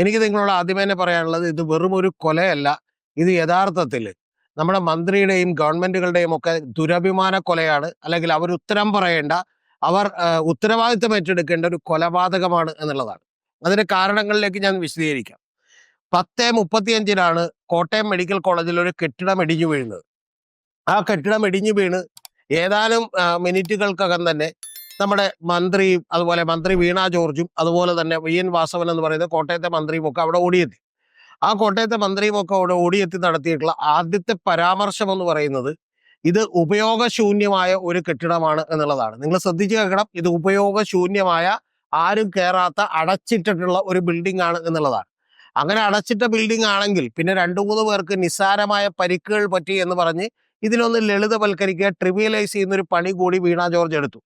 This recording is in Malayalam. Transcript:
എനിക്ക് നിങ്ങളോട് ആദ്യമേ തന്നെ പറയാനുള്ളത് ഇത് വെറും ഒരു കൊലയല്ല. ഇത് യഥാർത്ഥത്തിൽ നമ്മുടെ മന്ത്രിയുടെയും ഗവൺമെന്റുകളുടെയും ഒക്കെ ദുരഭിമാന കൊലയാണ്. അല്ലെങ്കിൽ അവർ ഉത്തരം പറയേണ്ട അവർ ഉത്തരവാദിത്വം ഏറ്റെടുക്കേണ്ട ഒരു കൊലപാതകമാണ് എന്നുള്ളതാണ്. അതിന്റെ കാരണങ്ങളിലേക്ക് ഞാൻ വിശദീകരിക്കാം. പത്ത് മുപ്പത്തിയഞ്ചിനാണ് കോട്ടയം മെഡിക്കൽ കോളേജിൽ ഒരു കെട്ടിടം ഇടിഞ്ഞു വീഴുന്നത്. ആ കെട്ടിടം ഇടിഞ്ഞു വീണ് ഏതാനും മിനിറ്റുകൾക്കകം തന്നെ നമ്മുടെ മന്ത്രിയും അതുപോലെ മന്ത്രി വീണ ജോർജും അതുപോലെ തന്നെ വി എൻ വാസവൻ എന്ന് പറയുന്ന കോട്ടയത്തെ മന്ത്രിയും ഒക്കെ അവിടെ ഓടിയെത്തി. ആ കോട്ടയത്തെ മന്ത്രിയും ഒക്കെ അവിടെ ഓടിയെത്തി നടത്തിയിട്ടുള്ള ആദ്യത്തെ പരാമർശം എന്ന് പറയുന്നത് ഇത് ഉപയോഗശൂന്യമായ ഒരു കെട്ടിടമാണ് എന്നുള്ളതാണ്. നിങ്ങൾ ശ്രദ്ധിച്ചു കേൾക്കണം. ഇത് ഉപയോഗശൂന്യമായ ആരും കയറാത്ത അടച്ചിട്ടിട്ടുള്ള ഒരു ബിൽഡിംഗ് ആണ് എന്നുള്ളതാണ്. അങ്ങനെ അടച്ചിട്ട ബിൽഡിംഗ് ആണെങ്കിൽ പിന്നെ രണ്ടു മൂന്ന് പേർക്ക് നിസ്സാരമായ പരിക്കുകൾ പറ്റി എന്ന് പറഞ്ഞ് ഇതിനൊന്ന് ലളിതവൽക്കരിക്കുക ട്രിവിയലൈസ് ചെയ്യുന്ന ഒരു പണി കൂടി വീണ ജോർജ് എടുത്തു.